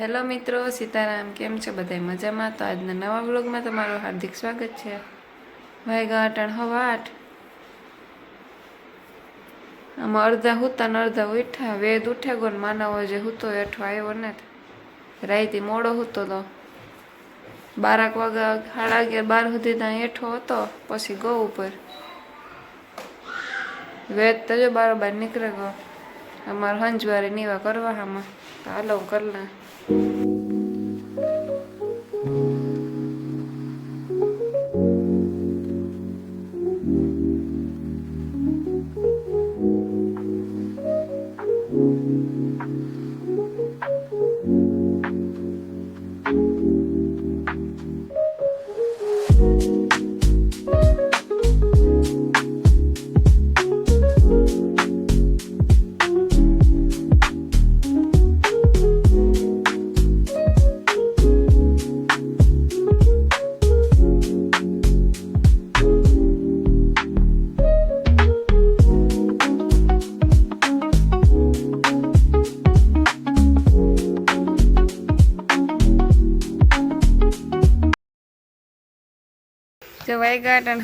Hello મિત્રો, સીતારામ. કેમ છો બધા? મજામાં? તો આજના નવા વ્લોગમાં તમારું હાર્દિક સ્વાગત છે. ભાઈ ગાટણ હવા આઠ આમાં અડધા હુતા ને અડધા ઉઠ્યા. વેદ ઉઠ્યા ગો ને માનવો જે હુતો એઠો આવ્યો ને રાઈતી મોડો હુતો તો. બારાક વાગ્યા, સાડા અગિયાર, બાર સુધી ત્યાં હેઠો હતો, પછી ગો ઉપર. વેદ તો જો બારોબાર નીકળે ગયો અમારે હંજવારે નીવા કરવા તો હાલો હું લા જો વાયગા અને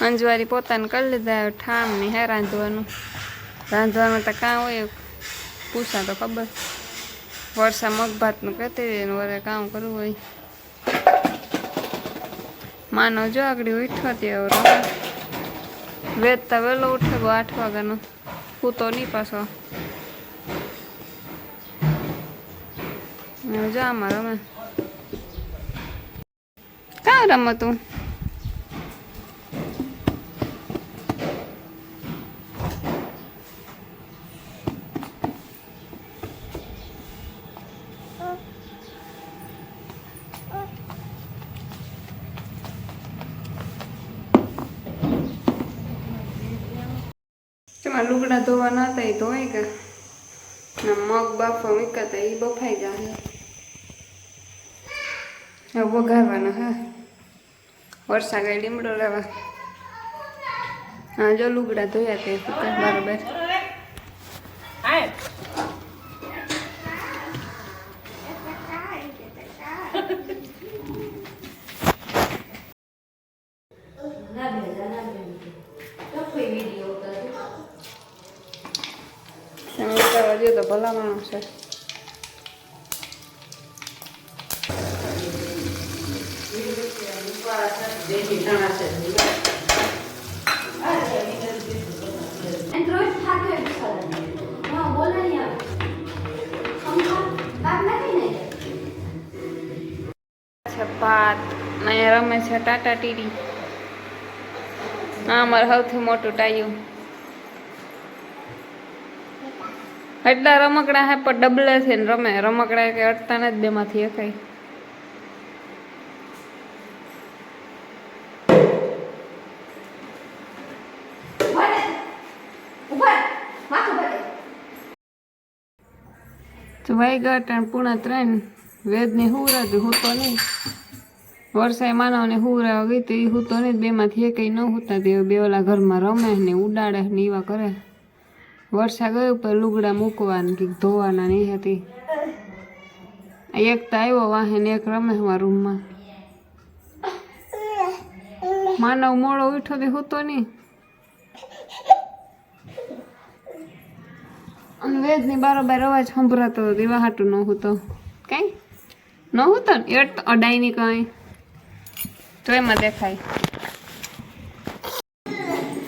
અંજવારી પોતાને કરી લીધા ઠામ ને હે રાંધવાનું. રાંધવાનું તો કાં હોય, પૂછા તો ખબર. વર્ષા મગભાતનું કહેતી રહી ને વરે કામ કરવું હોય. માનવ જો આગળ ઉઠો રમે વેચતા વહેલો ઉઠે આઠ વાગ્યાનો. પૂતો નહીં પાછો. જો આમાં રમે. કાં રમો તેમાં લુગડા ધોવાના હતા એ ધોઈ ગયા મગ બાફવા મૂક્યા હતા એ બફાઈ ગયા હવે વઘારવાના હા. વરસા ગઈ લીમડો લેવા. હા જો લુગડા ધોયા તે બરોબર. ભાત ને અહીંયા રમે છે ટાટા ટીડી આ મારે સૌથી મોટું ટાયું. એટલા રમકડા હે પણ ડબલે છે ને રમે. રમકડા કે અટતા નથી બેમાંથી એકાઈ ઊભા રહે. ઊભા. માથું ભરે. તો અને પૂણા ત્રણ વેદની હુરા તો હું તો નહીં. વરસાય માનવને હુરા ગઈ તો એ હું તો નહીં. બેમાંથી એકઈ ન હોતા. તે બે ઓલા ઘરમાં રમે ને ઉડાડે ને એવા કરે. વર્ષા ગયો પર લુગડા મૂકવાના કંઈક ધોવાના નહીં હતી. એક તો આવ્યો વાહે ને એક રમે રૂમમાં. માનવ મોડો ઉઠો તે હું નહીં. અને વેદની બારોબાર અવાજ સંભળાતો હતો એવા હાટું ન હતો. કઈ? ન હતો ને? એટ અડાય અડાઈ ની કઈ. તો એમાં દેખાય.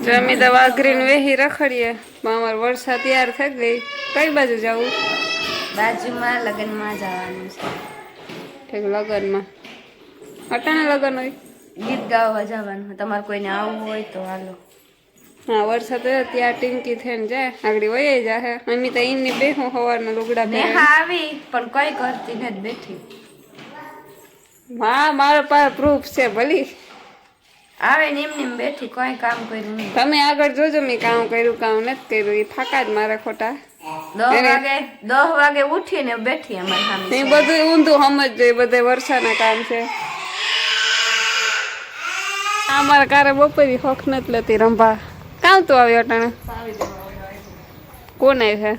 જો અમે તો વાઘરીને વેહી રખડીએ. પણ અમારો વરસાદ તૈયાર થઈ ગઈ કઈ બાજુ જવું? બાજુમાં લગ્નમાં જવાનું છે. ઠીક લગ્નમાં. અટાણે લગ્ન હોય? ગીત ગાવા જવાનું તમારે કોઈને આવવું હોય તો હાલો. હા વરસાદ ત્યાં ટીમકી થઈને જાય આગળ વહી જાય મમ્મી તો એની બેહું સવારના લુગડા પહેરે આવી પણ કઈ કરતી નથી બેઠી. હા મારા પાસે પ્રૂફ છે ભલી. આવે ને એમને બેઠી કોઈ કામ કર્યું નહીં. તમે આગળ જોજો મેં કામ કર્યું કામ નથી કર્યું. એ ફાકા જ મારા ખોટા. દસ વાગે દસ વાગે ઉઠીને બેઠી અમારી સામે. એ બધું ઊંધું સમજ એ બધે વર્ષાના કામ છે. આ મારા કારે બપોરી હોખ નથી લેતી રંભા. કામ તો આવ્યો અટાણે? કોણ આવ્યું હે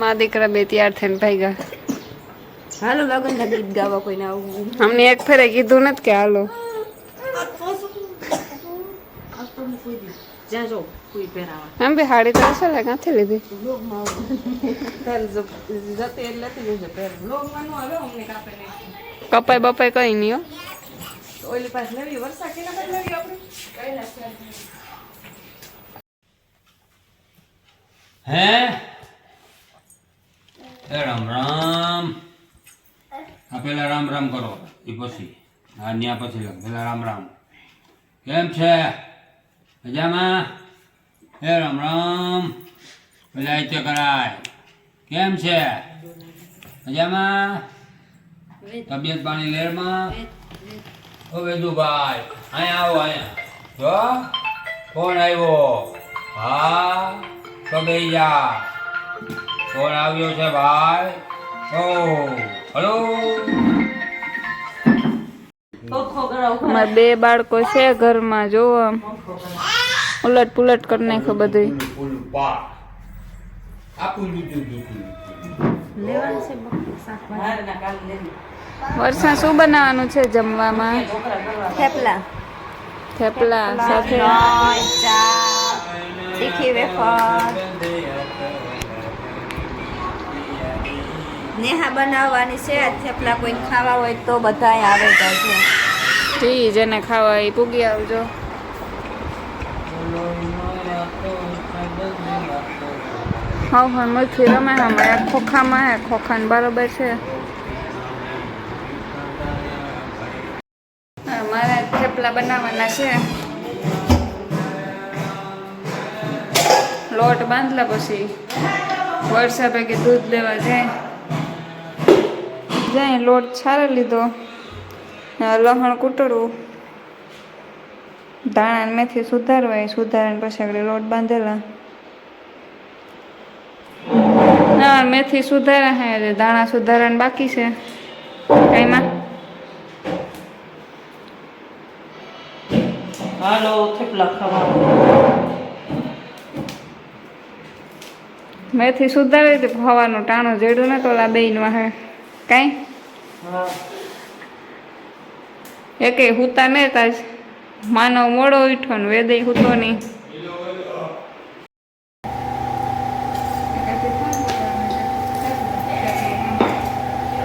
મા દીકરા બે તૈયાર થઈને ભાઈ ગયા હાલો લગન ગીત ગાવા કોઈને આવું. અમને એક ફેરે કીધું નથી કે હાલો. જ્યાં જો કોઈ પહેરાવા એમ બી હાડી તો છે લે ક્યાંથી લીધી જતી એટલે લેતી જજો પહેલ લોગમાં નો આવ્યો અમને કાપે નહીં કપાઈ બપાઈ કઈ નહીં હો ઓલી પાસે લેવી વરસાદ કેના પાસે લેવી આપણે કઈ હે રામ રામ આ પેલા રામ રામ કરો એ પછી આ ન્યા પછી પેલા રામ રામ કેમ છે મજામાં? હે રામ રામ. રીતે કરાય. કેમ છે? મજામાં? તબિયત પાણી લેરમાં ઓ વેદુભાઈ અહીંયા આવો અહીંયા. જો કોણ આવ્યો. હા કબે જા કોણ આવ્યો છે ભાઈ. ઓ હલો. અમારે બે બાળકો છે ઘરમાં જોવો આમ. ઉલટ પુલટ કરી નાખો બધું છે વર્ષા શું બનાવવાનું છે જમવામાં? થેપલા. થેપલા સાથે? તીખી વેફર. નેહા બનાવવાની છે થેપલા કોઈને ખાવા હોય તો બધાય આવે જાજો ઠી જેને ખાવા એ પૂગી આવજો. હા હા મથી રમે હમણાં ખોખામાં હે, ખોખાને બરોબર છે. મારે થેપલા બનાવવાના છે. લોટ બાંધલા પછી વરસાદ પૈકી દૂધ લેવા જાય. જાય, લોટ છારે લીધો. લહણ કૂટડવું. ધાણા મેથી સુધારવા એ સુધારીને પછી આગળ લોટ બાંધેલા. ના મેથી સુધારા હે દાણા સુધારવાનું બાકી છે. કઈમાં હાલો થેપલા ખાવા. મેથી સુધારી હતી હવાનું ટાણું જેડું ને તો ઓલા બેયનું વાહે કાંઈ? હા. એકે હુતા ને તાજ માનવ મોડો ઉઠો ને વેદય હુતો નહીં.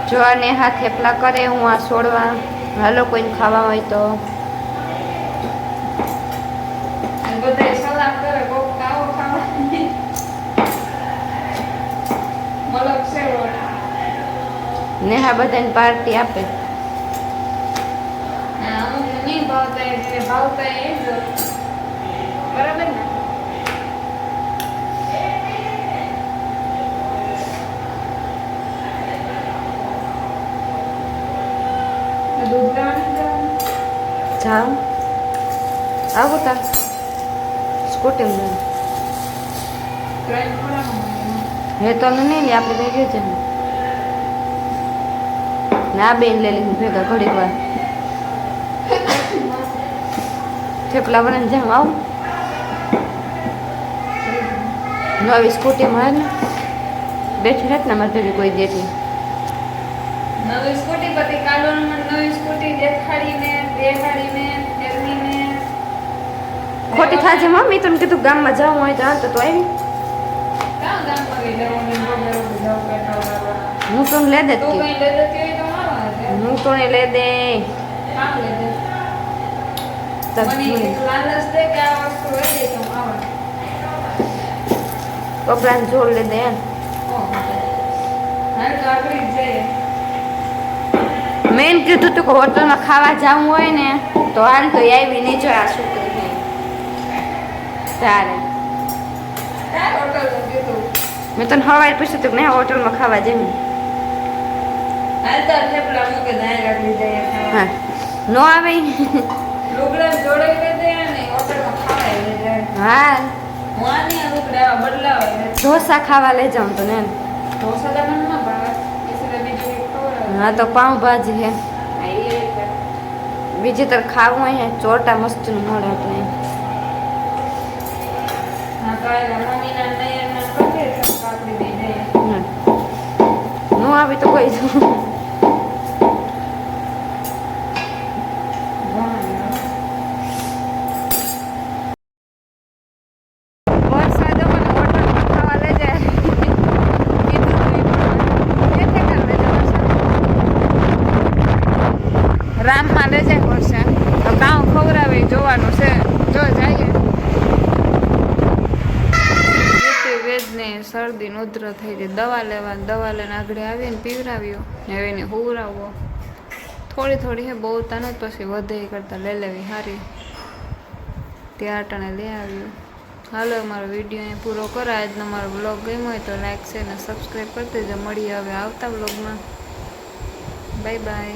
જો આ નેહા થેપલા કરે હું આ છોડવા. હાલો કોઈને ખાવા હોય તો. કરે કોક મલક નેહા બધાને પાર્ટી આપે હા, અમુકને નહીં હોય, ભાવતા એ જ બરાબર ને? તો? જાઓ આવો તા. સ્કૂટી હે તો નહીં લે આપણે ભેગી છે ના. બેન લઈ લીધું ભેગા ઘડીક વાર. થેપલા બનાવીને જેમ આવું નવી સ્કૂટી મળે ને બેઠી રહેત ને મારે કોઈ દેતી. નવી સ્કૂટી પછી કાલોલમાં નવી સ્કૂટી દેખાડીને બેહાડીને ફેરવીને. ખોટી થાજે મમ્મી તને કીધું ગામમાં જવું હોય તો હાલ તો આવી હું તો લે દેતી. હું તો લે દે. કામ લે દે. કપડાને જોડ લે દે. એમ ઓહો. હાલ તો આગળ જ જઈએ. મેં કીધું તું કે હોટલમાં ખાવા જવું હોય ને તો હાલ તો આવી નહીં જો આ છોકરી તારે. મેં તને હવાઈ પૂછ્યું તું કે નહીં હોટલમાં ખાવા ખાવા. હા. નો આવે. હા. હું ઢોસા ખાવા લઈ જાઉં તો ને ના હા તો પાઉંભાજી હે. બીજે તર ખાવું હોય ચોટા મસ્તનું મળે એટલે આવ્યા મમ્મીના નયનના પગે છે કાપડી દઈ દઈએ નો આવી તો કોઈ વરસાદ મને હોટલમાં ખાવા લઈ જાય કીધું તું ઈ પ્રમાણે. એ ઠેકાણ લઈ જાય વરસાદ. રામમાં લઈ જાય વરસાદ હવે કામ ખવડાવે ઈ જોવાનું છે જો જઈએ વેદને શરદી ને ઉધર થઈ ગઈ દવા લેવા, દવા લઈને આગળ આવીને પીવરાવ્યો હવે એને હુવરાવવો થોડી થોડી હે, બહુ તને જ પછી વધે કરતાં લઈ લેવી સારી ત્યાં અટાણે લઈ આવ્યું. હાલો મારો વીડિયો અહીં પૂરો કરો. આજનો મારો બ્લોગ ગમ્યો હોય તો લાઈક છે અને સબસ્ક્રાઈબ કરી દેજો. મળીએ હવે આવતા બ્લોગમાં બાય બાય